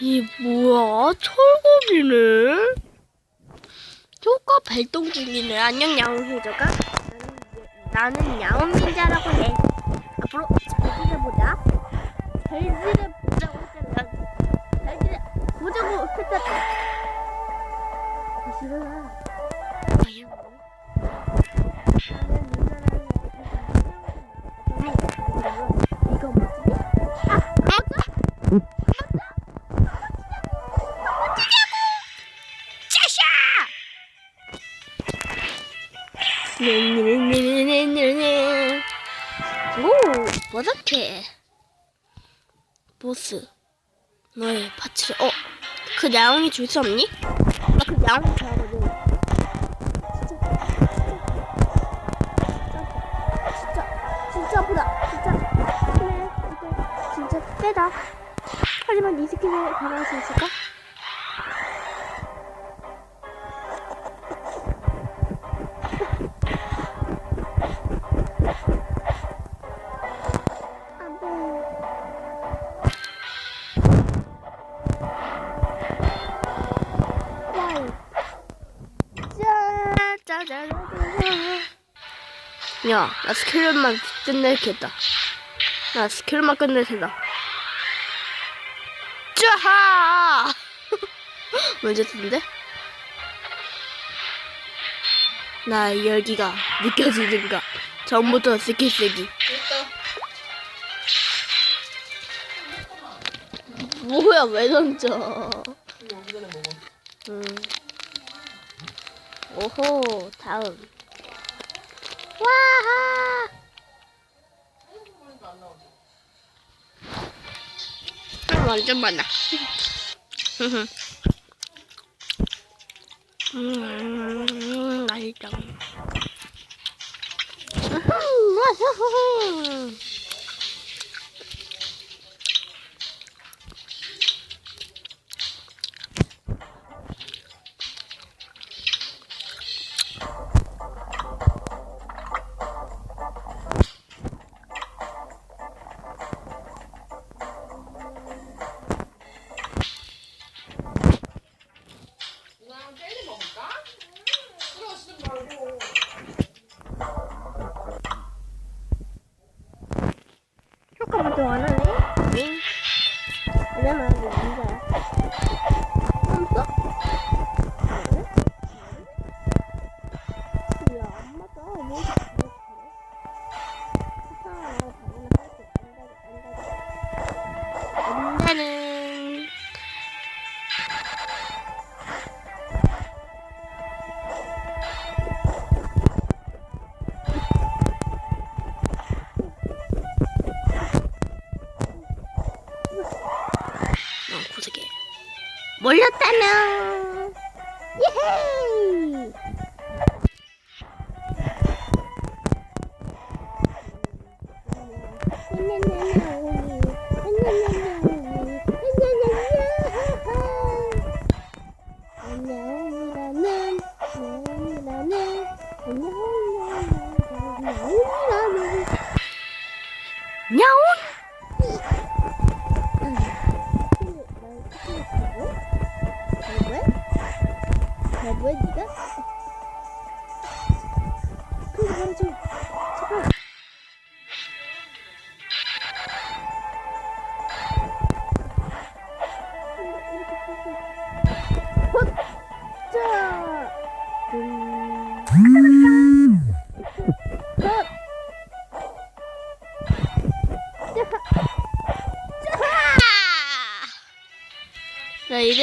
이 뭐야? 철갑이네? 효과 발동 중이네. 안녕 야옹해저가 나는, 야옹민자라고 해. 앞으로 잘 지내보자. 잘 지내보자고 했잖아. 잘 지내보자고 했잖아. 아유. 나는 보스, 너의 파츠를, 어, 그 야옹이 줄 수 없니? 나 그 야옹이 좋아하거든. 진짜, 진짜, 진짜 아프다. 진짜. 그래, 이거 진짜 세다. 하지만 이 스킨을 변할 수 있을까? 야, 나 스킬만 끝내겠다. 나 스킬만 끝낼 테다. 짜하! 먼저 쓰는데? 나 열기가 느껴지는가? 전부터 스킬 쓰기. 뭐야, 왜 던져? 음. 오호, 다음. 와하! 음, 완전 많아. 음, 맛있다. 몰렸다며 예헤이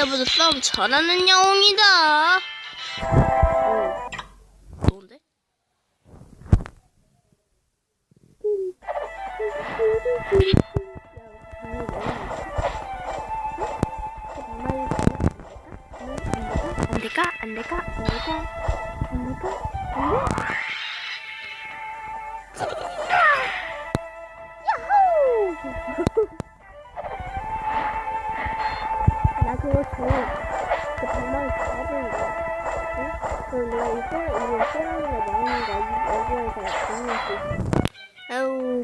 나 이래보다 싸움 잘하는 영웅이다.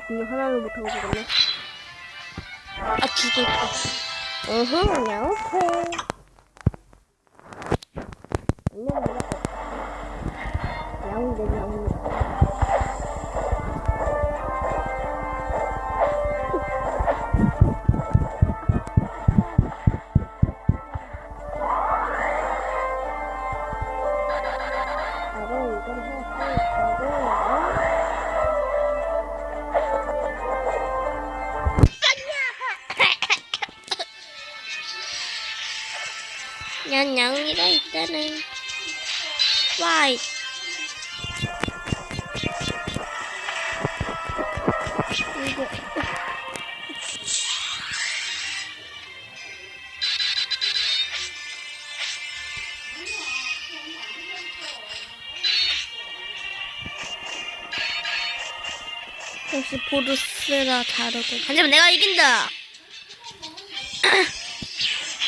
공유 하나를 못하고 죽었네. 아, 죽을 거. 으흠, 야오 난 양이가 있다는 와이 이거 역시 보르스라 다르고 하지만 내가 이긴다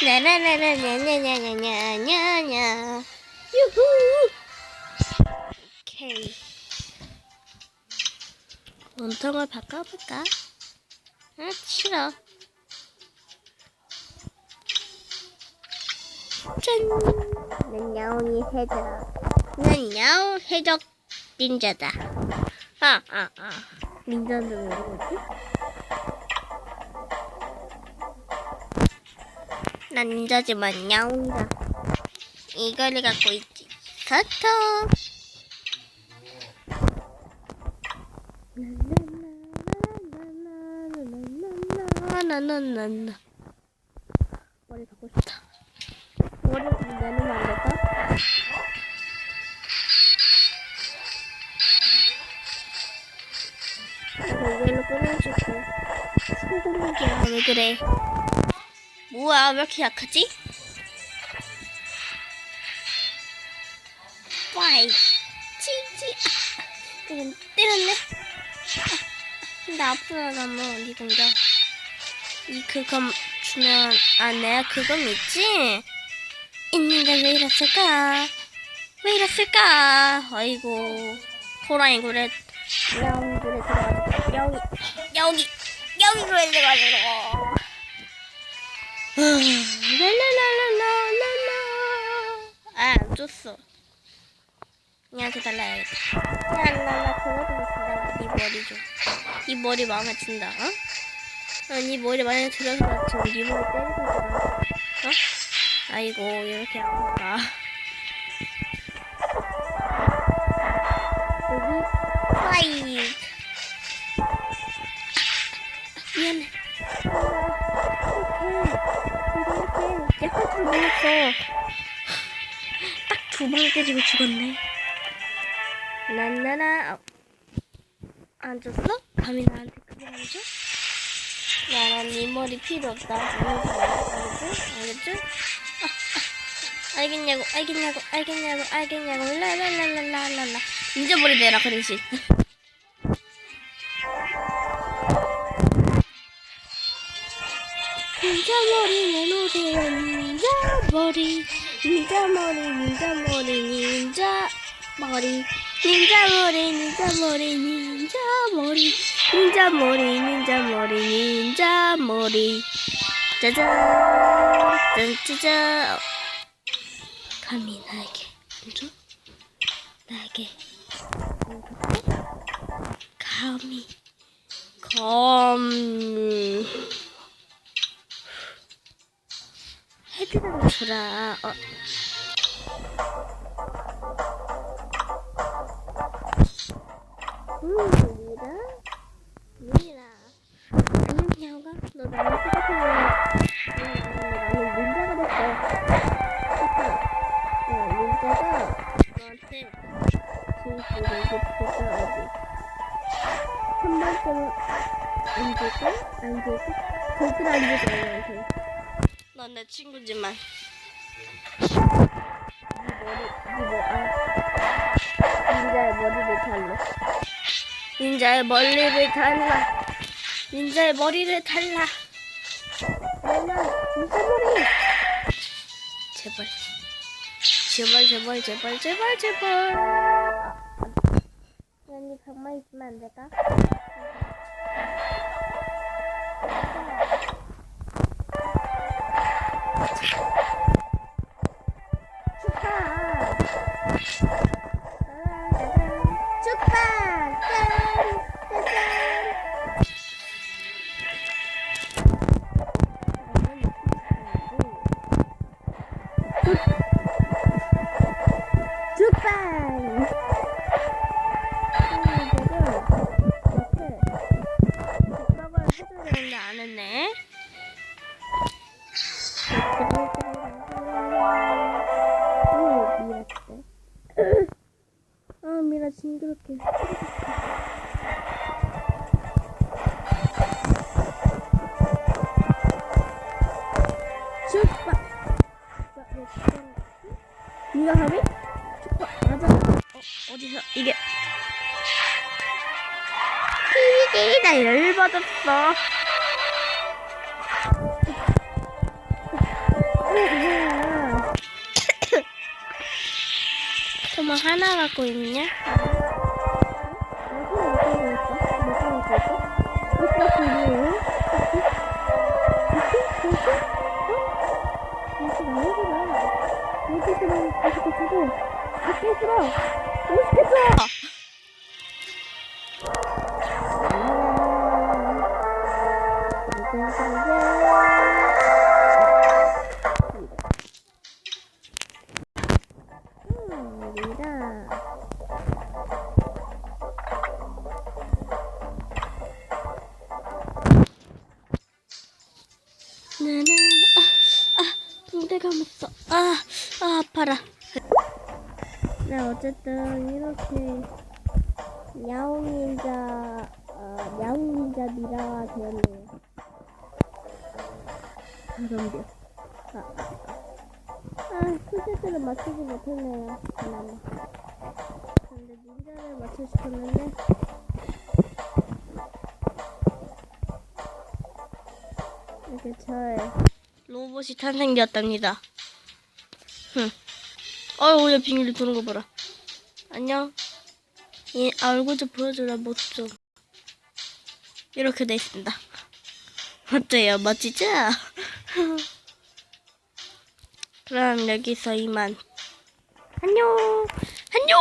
나나나나냐냐냐냐냐냐 유후. 오케이. 원통을 바꿔볼까? 아 싫어. 짠난 야옹이 해적. 난 야옹 해적 닌자다. 아아아. 닌자는 왜 그러지? 난 야옹다 이거를 갖고 있지 소통 나나나나나나나나나나 머리 갖고 싶다 머리 좀 내놓으면 안 될까? 이걸로 끊어줄게 소금기야 왜 그래 뭐야 왜 이렇게 약하지? 와이 치치 아, 이건 때렸네 아, 근데 앞으로 가면 니 공격 이 그검 주면 아 내가 그검 있지? 있는데 왜 이랬을까? 왜 이랬을까? 아이고 호랑이 굴에 야옹 굴에 들어가지고 야옹이 야옹이 야옹이 굴에 랄랄랄랄랄랄라 아 안 줬어. 얘한테 달라야겠다. 랄랄라 그거도 있어 네 머리 좀네 머리 마음에 든다 어? 어, 네 머리 마음에 들어서 나 지금 네 머리 때리고 있어 어? 아이고 이렇게 아픈가 이렇게 약간 좀 놀랐어 딱두방 때리고 죽었네 난나나 어. 안 줬어? 감히 나한테 그거 안 줘? 나는 네 머리 필요 없다 알겠지? 알겠지? 알겠냐고 알겠냐고 알겠냐고 알겠냐고 라라라라라라라 잊어버리 내라 그 대신 내놓으세요 닌자 머리 닌자 머리 닌자 머리 닌자 머리 닌자 머리 닌자 머리 닌자 머리 닌자 머리 닌자 머리 닌자 머리 짜잔 짠짜잔 감히 나에게 안줘? 나에게? 감히 감히 헤드랑 주라. 어. 음, 미라? 미라. 안녕, 야오가. 너 나랑 똑같은 나는 닌자가 됐어. 어, 닌자가 너한테 진실을 줬어야지. 한 번쯤 안 줄까? 안 줄까? 절대로 안 줄까. 넌 내 친구지만. 네 머리, 네 뭐, 아. 닌자의 머리를 달라. 닌자의 머리를 달라. 닌자의 머리를 달라. 나는 닌자 머리. 제발. 제발, 제발, 제발, 제발, 제발. 언니 병만 있으면 안 될까? 열받았어. 정말 하나 갖고 있냐? 음, 네, 어쨌든 이렇게 야옹nin자, 어, 야옹nin자 미라가 되었네요. 가성비. 아, 아, 풀세트를 맞추지 못했네요. 그나마. 근데 닌자를 맞추고 싶었는데 이렇게 저의 로봇이 탄생되었답니다. 흠. 아유, 왜 비밀로 도는 거 봐라. 안녕. 이 얼굴 좀 보여줘라, 모습 좀. 이렇게 돼 있습니다. 어때요? 멋지죠? 그럼 여기서 이만. 안녕. 안녕!